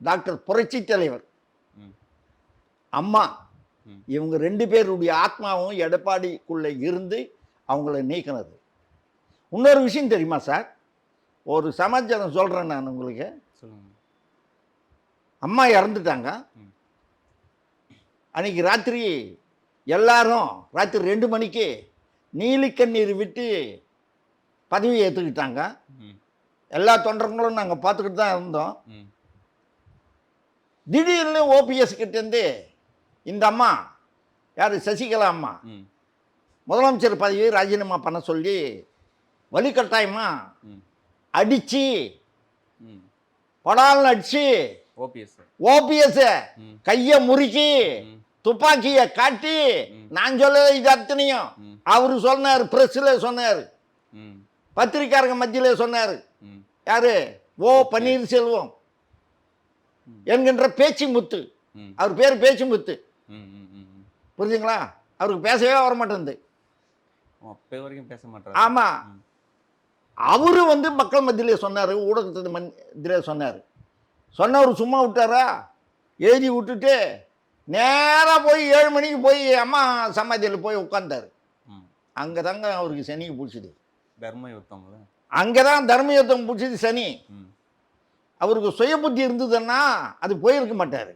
Doctor புரட்சி தலைவர். அம்மா. இவங்க ரெண்டு பேருடைய ஆத்மாவும் எடப்பாடிக்குள்ளே இருந்து அவங்கள நீக்கினது. இன்னொரு விஷயம் தெரியுமா சார்? ஒரு சமாச்சாரம் சொல்கிறேன் நான் உங்களுக்கு. அம்மா இறந்துட்டாங்க. அன்னைக்கு ராத்திரி எல்லாரும் ராத்திரி ரெண்டு மணிக்கு நீலிக்கண்ணீர் விட்டு பதவி ஏற்றுக்கிட்டாங்க எல்லா தொண்டர்களும் நாங்கள் பார்த்துக்கிட்டு தான் இருந்தோம். திடீர்னு ஓபிஎஸ் கிட்டேருந்து இந்த அம்மா யார்? சசிகலா அம்மா. முதலமைச்சர் பதவியை ராஜினாமா பண்ண சொல்லி வலுக்கட்டாயமாக அடித்து ம். படால்னு அடித்து ஓபிஎஸ். ஓபிஎஸ் கையை முறுக்கி துப்பாக்கியை காட்டி. நான் சொல்லல இது அத்தனையும். அவர் சொன்னார் ப்ரெஸ்ஸில் சொன்னார். பத்திரிக்காரங்க மத்தியில் சொன்னார். யாரு? ஓ பன்னீர்செல்வம். என்கின்ற பேச்சு முத்து அவர் பேர் பேச்சு முத்து புரிஞ்சுங்களா? அவருக்கு பேசவே வர மாட்டேங்குது வரைக்கும் பேச மாட்டாரு? ஆமாம் ம். அவரு வந்து மக்கள் மத்தியிலே சொன்னார் ஊடகத்து மத்தியிலே சொன்னார். சொன்னவர் சும்மா விட்டாரா? எழுதி விட்டுட்டு நேராக போய் ஏழு மணிக்கு போய் அம்மா சமாதியில் போய் உட்காந்தாரு அங்கே தாங்க அவருக்கு சனிக்கு பிடிச்சிது. தர்ம யுத்தம்ல? அங்கே தான் தர்மயுத்தம் பிடிச்சது சனி. அவருக்கு சுய புத்தி இருந்ததுன்னா அது போயிருக்க மாட்டார்.